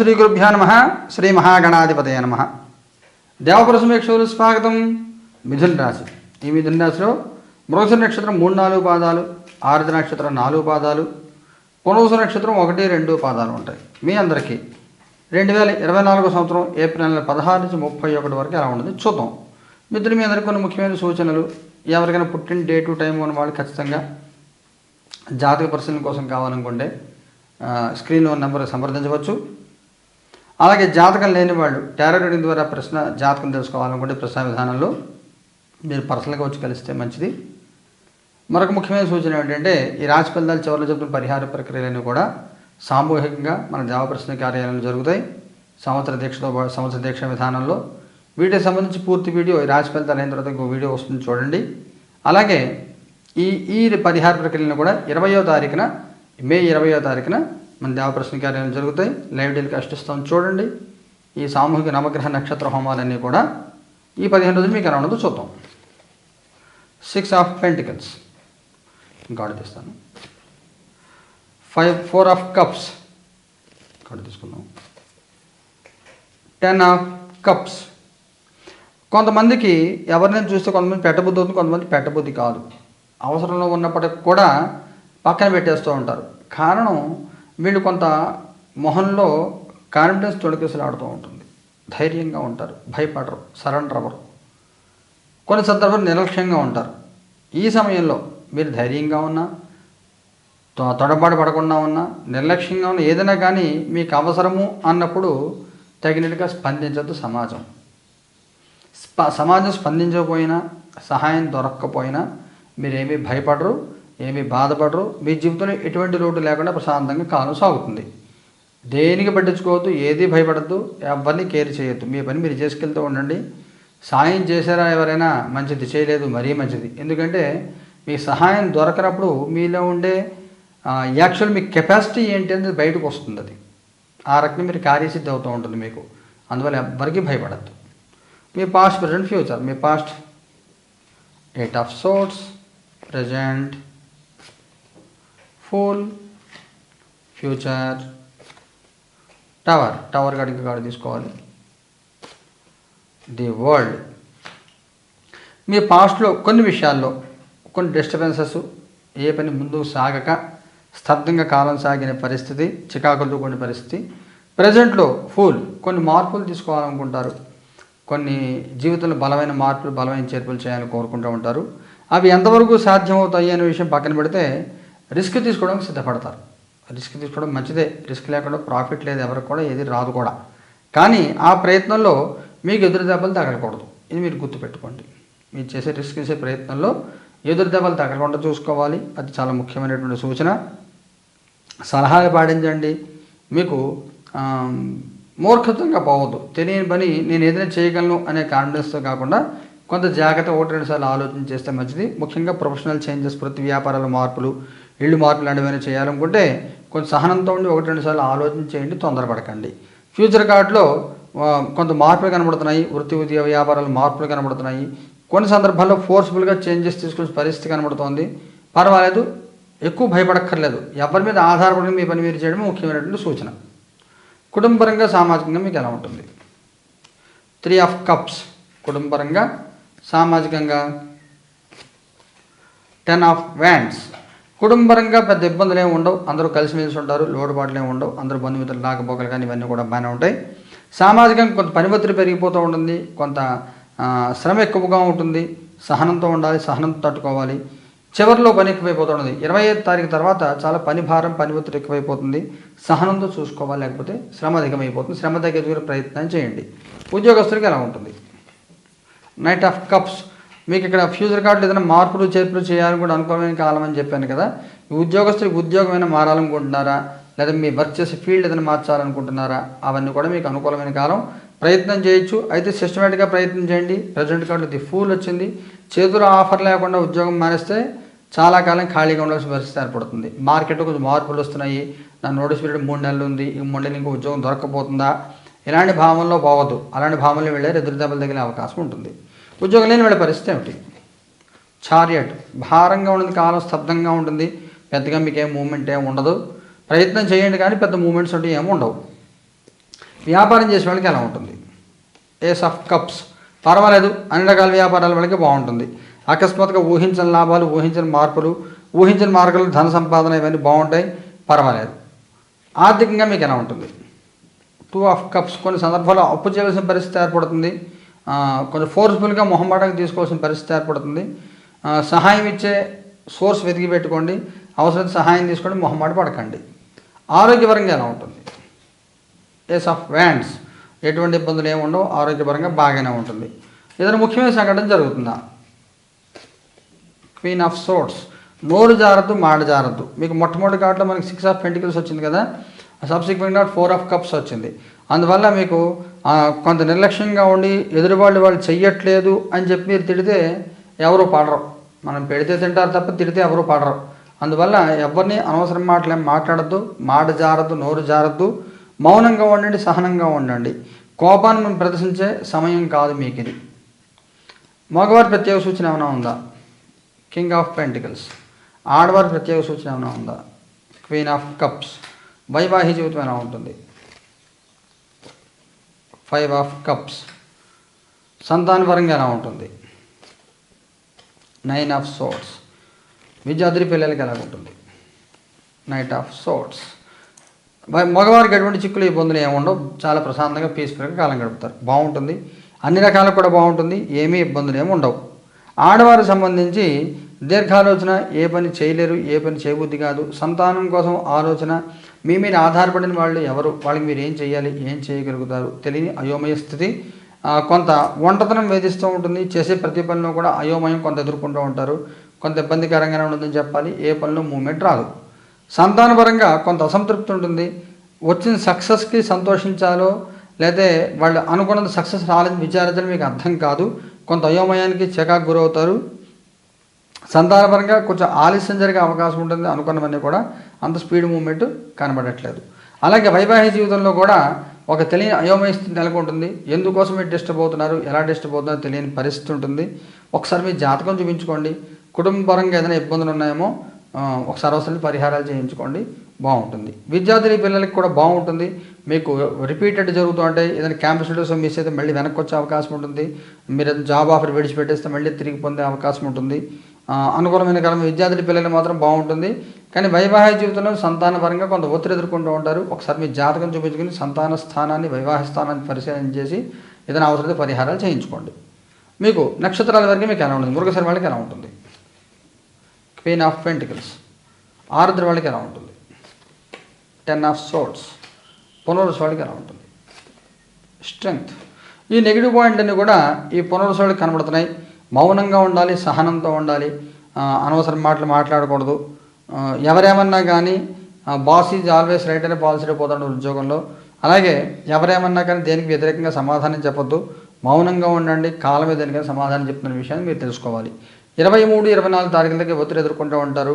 శ్రీ గురుభ్యో నమ శ్రీ మహాగణాధిపతయ నమ. దేవపురసమేక్షలు స్వాగతం మిథున రాశి. ఈ మిథున రాశిలో మృగశ నక్షత్రం మూడు నాలుగు పాదాలు ఆరుద్ర నక్షత్రం నాలుగు పాదాలు పునరుస నక్షత్రం ఒకటి రెండు పాదాలు ఉంటాయి. మీ అందరికీ రెండు వేల ఇరవై నాలుగో సంవత్సరం ఏప్రిల్ నెల పదహారు నుంచి ముప్పై ఒకటి వరకు ఎలా ఉంటుంది? చూద్దాం. మిత్రులు మీ అందరికీ కొన్ని ముఖ్యమైన సూచనలు. ఎవరికైనా పుట్టిన డే టు టైం ఉన్న వాళ్ళు ఖచ్చితంగా జాతక పరిశీలన కోసం కావాలనుకుంటే స్క్రీన్లో నెంబర్ సంప్రదించవచ్చు. అలాగే జాతకం లేని వాళ్ళు టారో రీడింగ్ ద్వారా ప్రశ్న జాతకం తెలుసుకోవాలనుకుంటే ప్రశ్న విధానంలో మీరు పర్సనల్గా వచ్చి కలిస్తే మంచిది. మరొక ముఖ్యమైన సూచన ఏంటంటే ఈ రాశి ఫలితాలు చివరిలో చెప్తున్న పరిహార ప్రక్రియలన్నీ కూడా సామూహికంగా మన దేవప్రశ్న కార్యాలయంలో జరుగుతాయి. సంవత్సర దీక్షతో సంవత్సర దీక్ష విధానంలో. వీటికి సంబంధించి పూర్తి వీడియో ఈ రాశి ఫలితాలు అయిన తర్వాత ఇంకో వీడియో వస్తుంది చూడండి. అలాగే ఈ ఈ పరిహార ప్రక్రియలను కూడా ఇరవయో తారీఖున మే ఇరవయో తారీఖున మన దేవప్రశ్న కార్యాలయం జరుగుతాయి. లైవ్ టెలికాస్ట్ ఇస్తాం. చూడండి. ఈ సామూహిక నవగ్రహ నక్షత్ర హోమాలన్నీ కూడా ఈ పదిహేను రోజులు మీకు ఎలా ఉండదో చూద్దాం. సిక్స్ ఆఫ్ పెంటికల్స్ గాడి తీస్తాను. ఫైవ్ ఫోర్ ఆఫ్ కప్స్ గాడి తీసుకుందాం. టెన్ ఆఫ్ కప్స్ కొంతమందికి ఎవరినైనా చూస్తే కొంతమంది పెట్టబుద్ధి అవుతుంది కొంతమంది పెట్టబుద్ధి కాదు. అవసరంలో ఉన్నప్పటికి కూడా పక్కన పెట్టేస్తూ ఉంటారు. కారణం వీళ్ళు కొంత మొహంలో కాన్ఫిడెన్స్ తొడికేసలాడుతూ ఉంటుంది. ధైర్యంగా ఉంటారు భయపడరు సరెండర్ అవ్వరు. కొన్ని సందర్భాలు నిర్లక్ష్యంగా ఉంటారు. ఈ సమయంలో మీరు ధైర్యంగా ఉన్నా తొడబాటు పడకుండా ఉన్నా నిర్లక్ష్యంగా ఉన్నా ఏదైనా కానీ మీకు అవసరము అన్నప్పుడు తగినట్టుగా స్పందించద్దు సమాజం. స్ప సమాజం స్పందించకపోయినా సహాయం దొరక్కపోయినా మీరేమీ భయపడరు. ఏమీ బాధపడరు. మీ జీవితంలో ఎటువంటి లోటు లేకుండా ప్రశాంతంగా కాలం సాగుతుంది. దేనికి పట్టించుకోవద్దు ఏది భయపడద్దు ఎవరిని కేర్ చేయొద్దు. మీ పని మీరు చేసుకెళ్తూ ఉండండి. సాయం చేశారా ఎవరైనా మంచిది చేయలేదు మరీ మంచిది. ఎందుకంటే మీ సహాయం దొరకనప్పుడు మీలో ఉండే యాక్చువల్ మీ కెపాసిటీ ఏంటి అనేది బయటకు వస్తుంది అది. ఆ రకంగా మీరు కార్యసిద్ధి అవుతూ ఉంటుంది మీకు. అందువల్ల ఎవ్వరికీ భయపడద్దు. మీ past present future. Me past eight of swords present. Fool future tower tower గడికి కాడ తీసుకోవాలి. ది వరల్డ్ మీ పాస్ట్లో కొన్ని విషయాల్లో కొన్ని డిస్టర్బెన్సెస్ ఏ పని ముందుకు సాగక స్తబ్దంగా కాలం సాగిన పరిస్థితి చికాకులతో కొన్ని పరిస్థితి. ప్రజెంట్లో ఫుల్ కొన్ని మార్పులు తీసుకోవాలనుకుంటారు. కొన్ని జీవితంలో బలమైన మార్పులు బలమైన చేర్పులు చేయాలని కోరుకుంటూ ఉంటారు. అవి ఎంతవరకు సాధ్యమవుతాయి అనే విషయం పక్కన పెడితే రిస్క్ తీసుకోవడానికి సిద్ధపడతారు. రిస్క్ తీసుకోవడం మంచిదే. రిస్క్ లేకుండా ప్రాఫిట్ లేదు ఎవరికి కూడా ఏది రాదు కూడా. కానీ ఆ ప్రయత్నంలో మీకు ఎదురు దెబ్బలు తగలకూడదు. ఇది మీరు గుర్తుపెట్టుకోండి. మీరు చేసే రిస్క్ చేసే ప్రయత్నంలో ఎదురు దెబ్బలు తగలకుండా చూసుకోవాలి. అది చాలా ముఖ్యమైనటువంటి సూచన. సలహాలు పాటించండి. మీకు మూర్ఖత్వంగా పోవద్దు. తెలియని పని నేను ఏదైనా చేయగలను అనే కాన్ఫిడెన్స్తో కాకుండా కొంత జాగ్రత్త ఒకటి రెండు సార్లు ఆలోచన చేస్తే మంచిది. ముఖ్యంగా ప్రొఫెషనల్ చేంజెస్ ప్రతి వ్యాపారాల మార్పులు ఇళ్ళు మార్పులు లాంటివైనా చేయాలనుకుంటే కొంచెం సహనంతో ఉండి ఒకటి రెండు సార్లు ఆలోచన చేయండి తొందరపడకండి. ఫ్యూచర్ కార్డులో కొంత మార్పులు కనబడుతున్నాయి వృత్తి ఉద్యోగ వ్యాపారాలు మార్పులు కనబడుతున్నాయి. కొన్ని సందర్భాల్లో ఫోర్స్ఫుల్గా చేంజెస్ తీసుకునే పరిస్థితి కనబడుతోంది. పర్వాలేదు ఎక్కువ భయపడక్కర్లేదు. ఎవరి మీద ఆధారపడి మీ పని మీరు చేయడం ముఖ్యమైనటువంటి సూచన. కుటుంబపరంగా సామాజికంగా మీకు ఎలా ఉంటుంది? Three of cups. కుటుంబపరంగా సామాజికంగా. టెన్ ఆఫ్ వ్యాండ్స్ కుటుంబరంగా పెద్ద ఇబ్బందులు ఏమి ఉండవు. అందరూ కలిసిమెలిసి ఉంటారు లోటుపాట్లు ఏమి ఉండవు. అందరూ బంధుమిత్రులు లాకపోకలు కానీ ఇవన్నీ కూడా బాగానే ఉంటాయి. సామాజికంగా కొంత పని ఒత్తిడి పెరిగిపోతూ ఉంటుంది. కొంత శ్రమ ఎక్కువగా ఉంటుంది. సహనంతో ఉండాలి సహనంతో తట్టుకోవాలి. చివరిలో పని ఎక్కువైపోతూ ఉంటుంది. ఇరవై ఐదు తారీఖు తర్వాత చాలా పని భారం పని ఒత్తిడి ఎక్కువైపోతుంది. సహనంతో చూసుకోవాలి లేకపోతే శ్రమ అధికమైపోతుంది. శ్రమ తగ్గించుకునే ప్రయత్నం చేయండి. ఉద్యోగస్తులకి ఎలా ఉంటుంది? నైట్ ఆఫ్ కప్స్ మీకు ఇక్కడ ఫ్యూచర్ కార్డులు ఏదైనా మార్పులు చేర్పులు చేయాలని కూడా అనుకూలమైన కాలం అని చెప్పాను కదా. ఉద్యోగస్తులకు ఉద్యోగం ఏమైనా మారాలనుకుంటున్నారా? లేదా మీ వర్క్ చేసే ఫీల్డ్ ఏదైనా మార్చాలనుకుంటున్నారా? అవన్నీ కూడా మీకు అనుకూలమైన కాలం. ప్రయత్నం చేయొచ్చు. అయితే సిస్టమేటిక్గా ప్రయత్నం చేయండి. ప్రజెంట్ కార్డు ది ఫూల్ వచ్చింది. చేతుల ఆఫర్ లేకుండా ఉద్యోగం మానేస్తే చాలా కాలం ఖాళీగా ఉండాల్సిన పరిస్థితి ఏర్పడుతుంది. మార్కెట్లో కొంచెం మార్పులు వస్తున్నాయి. నా నోటీస్ పీరియడ్ మూడు నెలలు ఉంది. ఈ మూడు నెలలు ఇంకా ఉద్యోగం దొరకపోతుందా? ఇలాంటి భావంలో పోవద్దు. అలాంటి భావంలో వెళ్ళే ఎదురు దెబ్బలు తగిలే అవకాశం ఉంటుంది. ఉద్యోగం లేని వాళ్ళ పరిస్థితి ఏమిటి? చారియట్. భారంగా ఉన్నది కాలం స్తబ్దంగా ఉంటుంది. పెద్దగా మీకు ఏం మూమెంట్ ఏమి ఉండదు. ప్రయత్నం చేయండి కానీ పెద్ద మూమెంట్స్ అంటే ఏమి ఉండవు. వ్యాపారం చేసే వాళ్ళకి ఎలా ఉంటుంది? ఏస్ ఆఫ్ కప్స్ పర్వాలేదు అన్ని రకాల వ్యాపారాల వాళ్ళకి బాగుంటుంది. అకస్మాత్తుగా ఊహించిన లాభాలు ఊహించిన మార్పులు ఊహించిన మార్గాలు ధన సంపాదన ఇవన్నీ బాగుంటాయి పర్వాలేదు. ఆర్థికంగా మీకు ఎలా ఉంటుంది? టూ ఆఫ్ కప్స్ కొన్ని సందర్భాల్లో అప్పు చేయాల్సిన పరిస్థితి ఏర్పడుతుంది. కొంచెం ఫోర్స్ఫుల్గా మొహమాటంగా తీసుకోవాల్సిన పరిస్థితి ఏర్పడుతుంది. సహాయం ఇచ్చే సోర్స్ వెతికి పెట్టుకోండి. అవసరమైతే సహాయం తీసుకోండి మొహమాట పడకండి. ఆరోగ్యపరంగా ఎలా ఉంటుంది? ఏస్ ఆఫ్ వ్యాండ్స్ ఎటువంటి ఇబ్బందులు ఏమి ఉండవు ఆరోగ్యపరంగా బాగానే ఉంటుంది. ఏదైనా ముఖ్యమైన సంఘటన జరుగుతుందా? క్వీన్ ఆఫ్ సోర్ట్స్ నోరు జారద్దు మాట జారద్దు. మీకు మొట్టమొదటి కాబట్టి మనకి సిక్స్ ఆఫ్ పెంటికల్స్ వచ్చింది కదా. సబ్సిక్వెంట్ ఫోర్ ఆఫ్ కప్స్ వచ్చింది. అందువల్ల మీకు కొంత నిర్లక్ష్యంగా ఉండి ఎదురువాళ్ళు వాళ్ళు చెయ్యట్లేదు అని చెప్పి మీరు తిడితే ఎవరు పడరు. మనం పెడితే తింటారు తప్ప తిడితే ఎవరు పడరు. అందువల్ల ఎవరిని అనవసరం మాటలు మాట్లాడద్దు మాట జారద్దు నోరు జారద్దు మౌనంగా ఉండండి సహనంగా ఉండండి. కోపాన్ని మనం ప్రదర్శించే సమయం కాదు మీకు ఇది మగవారి ప్రత్యేక సూచన ఏమైనా ఉందా? కింగ్ ఆఫ్ పెంటికల్స్ ఆడవారి ప్రత్యేక సూచన ఏమైనా ఉందా? క్వీన్ ఆఫ్ కప్స్ వైవాహిక జీవితం ఎలా ఉంటుంది? Five of cups. సంతానపరంగా ఎలా ఉంటుంది? నైన్ ఆఫ్ సోట్స్ విద్యార్థి పిల్లలకి ఎలా ఉంటుంది? నైట్ ఆఫ్ సోట్స్ మగవారికి ఎటువంటి చిక్కులు ఇబ్బందులు ఏమి ఉండవు. చాలా ప్రశాంతంగా పీస్ఫుల్గా కాలం గడుపుతారు. బాగుంటుంది. అన్ని రకాలకు కూడా బాగుంటుంది. ఏమీ ఇబ్బందులు ఏమి ఉండవు. ఆడవారికి సంబంధించి దీర్ఘాలోచన ఏ పని చేయలేరు ఏ పని చేయబుద్ధి కాదు. సంతానం కోసం ఆలోచన మీ మీద ఆధారపడిన వాళ్ళు ఎవరు? వాళ్ళకి మీరు ఏం చేయాలి ఏం చేయగలుగుతారు? తెలియని అయోమయ స్థితి. కొంత ఒంటతనం వేధిస్తూ ఉంటుంది. చేసే ప్రతి పనిలో కూడా అయోమయం కొంత ఎదుర్కొంటూ ఉంటారు. కొంత ఇబ్బందికరంగానే ఉంటుందని చెప్పాలి. ఏ పనిలో మూమెంట్ రాదు. సంతానపరంగా కొంత అసంతృప్తి ఉంటుంది. వచ్చిన సక్సెస్కి సంతోషించాలో లేదా వాళ్ళు అనుకున్నంత సక్సెస్ రాలేదని విచారించడం మీకు అర్థం కాదు. కొంత అయోమయానికి చికాకు గురవుతారు. సంతానపరంగా కొంచెం ఆలస్యం జరిగే అవకాశం ఉంటుంది అనుకున్నవన్నీ కూడా అంత స్పీడ్ మూమెంట్ కనబడట్లేదు. అలాగే వైవాహిక జీవితంలో కూడా ఒక తెలియని అయోమయ స్థితి నెలకొంటుంది. ఎందుకోసం మీరు డిస్టర్బ్ అవుతున్నారు? ఎలా డిస్టర్బ్ అవుతున్నారో తెలియని పరిస్థితి ఉంటుంది. ఒకసారి మీ జాతకం చూపించుకోండి. కుటుంబపరంగా ఏదైనా ఇబ్బందులు ఉన్నాయేమో ఒకసారి అవసరం పరిహారాలు చేయించుకోండి. బాగుంటుంది. విద్యార్థుల పిల్లలకి కూడా బాగుంటుంది. మీకు రిపీటెడ్ జరుగుతూ ఉంటే ఏదైనా క్యాంపస్ స్టడీస్ మిస్ అయితే మళ్ళీ వెనక్కి వచ్చే అవకాశం ఉంటుంది. మీరు జాబ్ ఆఫర్ విడిచిపెట్టేస్తే మళ్ళీ తిరిగి పొందే అవకాశం ఉంటుంది. అనుకూలమైన కాలం విద్యార్థుల పిల్లలు మాత్రం బాగుంటుంది. కానీ వైవాహిక జీవితంలో సంతానపరంగా కొంత ఒత్తిడి ఎదుర్కొంటూ ఉంటారు. ఒకసారి మీ జాతకం చూపించుకుని సంతాన స్థానాన్ని వైవాహిక స్థానాన్ని పరిశీలన చేసి ఏదైనా అవసరమైతే పరిహారాలు చేయించుకోండి. మీకు నక్షత్రాల వరకు మీకు ఎలా ఉంటుంది? మృగశిర వాళ్ళకి ఎలా ఉంటుంది? క్వీన్ ఆఫ్ పెంటికల్స్ ఆరుద్ర వాళ్ళకి ఎలా ఉంటుంది? టెన్ ఆఫ్ సోట్స్ పునరుస్ వాళ్ళకి ఎలా ఉంటుంది? స్ట్రెంగ్త్ ఈ నెగిటివ్ పాయింట్ అన్నీ కూడా ఈ పునరుస్ కనబడుతున్నాయి. మౌనంగా ఉండాలి సహనంతో ఉండాలి అనవసరం మాటలు మాట్లాడకూడదు. ఎవరేమన్నా కానీ బాస్ ఈజ్ ఆల్వేస్ రైట్ అనే పాలసీ పోతాడు ఉద్యోగంలో. అలాగే ఎవరేమన్నా కానీ దేనికి వ్యతిరేకంగా సమాధానం చెప్పొద్దు. మౌనంగా ఉండండి కాలమే దేనికైనా సమాధానం చెప్తున్న విషయాన్ని మీరు తెలుసుకోవాలి. ఇరవై మూడు ఇరవై నాలుగు తారీఖులకి ఒత్తిడి ఎదుర్కొంటూ ఉంటారు.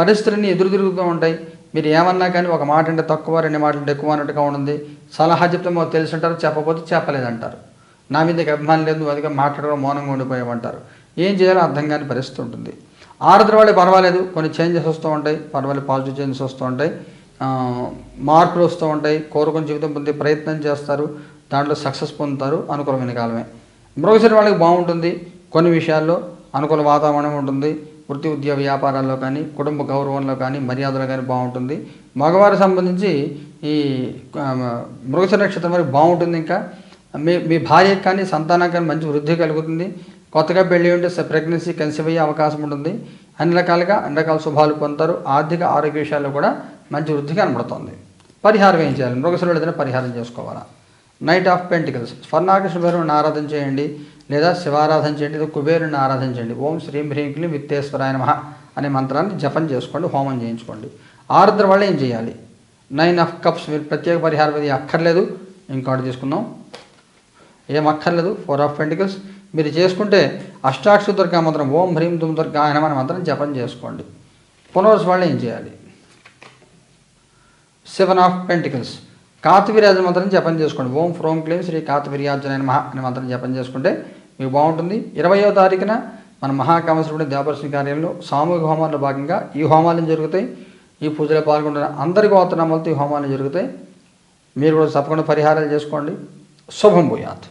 పరిస్థితులన్నీ ఎదురు తిరుగుతూ ఉంటాయి. మీరు ఏమన్నా కానీ ఒక మాట అంటే తక్కువ రెండు మాటలు అంటే ఎక్కువ అన్నట్టుగా ఉంటుంది. సలహా చెప్తే మాకు తెలిసి ఉంటారు చెప్పకపోతే చెప్పలేదంటారు. నా మీద అభిమానం లేదు నువ్వు అదిగా మాట్లాడడం మౌనంగా ఉండిపోయామంటారు ఏం చేయాలో అర్థం కాని పరిస్థితి ఉంటుంది. ఆరుద్ర వాళ్ళే పర్వాలేదు కొన్ని చేంజెస్ వస్తూ ఉంటాయి. పర్వాలేదు పాజిటివ్ చేంజెస్ వస్తూ ఉంటాయి. మార్పులు వస్తూ ఉంటాయి. కోరుకుని జీవితం పొందే ప్రయత్నం చేస్తారు. దాంట్లో సక్సెస్ పొందుతారు అనుకూలమైన కాలమే. మృగశిర వాళ్ళకి బాగుంటుంది కొన్ని విషయాల్లో. అనుకూల వాతావరణం ఉంటుంది. వృత్తి ఉద్యోగ వ్యాపారాల్లో కానీ కుటుంబ గౌరవంలో కానీ మర్యాదలో కానీ బాగుంటుంది. మగవారికి సంబంధించి ఈ ఆ, నక్షత్రం వరకు బాగుంటుంది ఇంకా. మీ మీ భార్యకి కానీ సంతానానికి కానీ మంచి వృద్ధి కలుగుతుంది. కొత్తగా పెళ్ళి ఉంటే ప్రెగ్నెన్సీ కన్సీవ్ అయ్యే అవకాశం ఉంటుంది. అన్ని రకాలుగా అన్ని రకాల శుభాలు పొందుతారు. ఆర్థిక ఆరోగ్య విషయాల్లో కూడా మంచి వృద్ధి కనబడుతుంది. పరిహారం ఏం చేయాలి? మృగశిరుడు ఏదైనా పరిహారం చేసుకోవాలా? Knight of pentacles. స్వర్ణాకృష్ణ భైరవుని ఆరాధన చేయండి. లేదా శివారాధన చేయండి. లేదా కుబేరుని ఆరాధన చేయండి. ఓం శ్రీం హ్రీం క్లీం విత్తేశ్వరాయ నమః అనే మంత్రాన్ని జపం చేసుకోండి. హోమం చేయించుకోండి. ఆరుద్ర వల్ల ఏం చేయాలి? Nine of cups. మీరు ప్రత్యేక పరిహారం ఇది అక్కర్లేదు. ఇంకోటి తీసుకుందాం. ఏం అక్కర్లేదు. ఫోర్ ఆఫ్ పెంటికల్స్ మీరు చేసుకుంటే అష్టాక్ష దుర్గా మంత్రం ఓం హ్రీం దుమ్ దుర్గా ఆయన మన మంత్రం జపం చేసుకోండి. పునర్వసు వాళ్ళు ఏం చేయాలి? సెవెన్ ఆఫ్ పెంటికల్స్ కాతవీర్యాజ మంత్రం జపం చేసుకోండి. ఓం ఫ్రోం క్లీం శ్రీ కాతవీర్యాజన మహా అనే మంత్రం జపం చేసుకుంటే మీకు బాగుంటుంది. ఇరవయో తారీఖున మన మహాకామేశ్వరుడి దేవదర్శన కార్యంలో సామూహిక హోమాల్లో భాగంగా ఈ హోమాలు జరుగుతాయి. ఈ పూజలో పాల్గొంటున్న అందరి గోత్రనామాలతో ఈ హోమాలు జరుగుతాయి. మీరు కూడా తప్పకుండా పరిహారాలు చేసుకోండి. శుభం భూయాత్.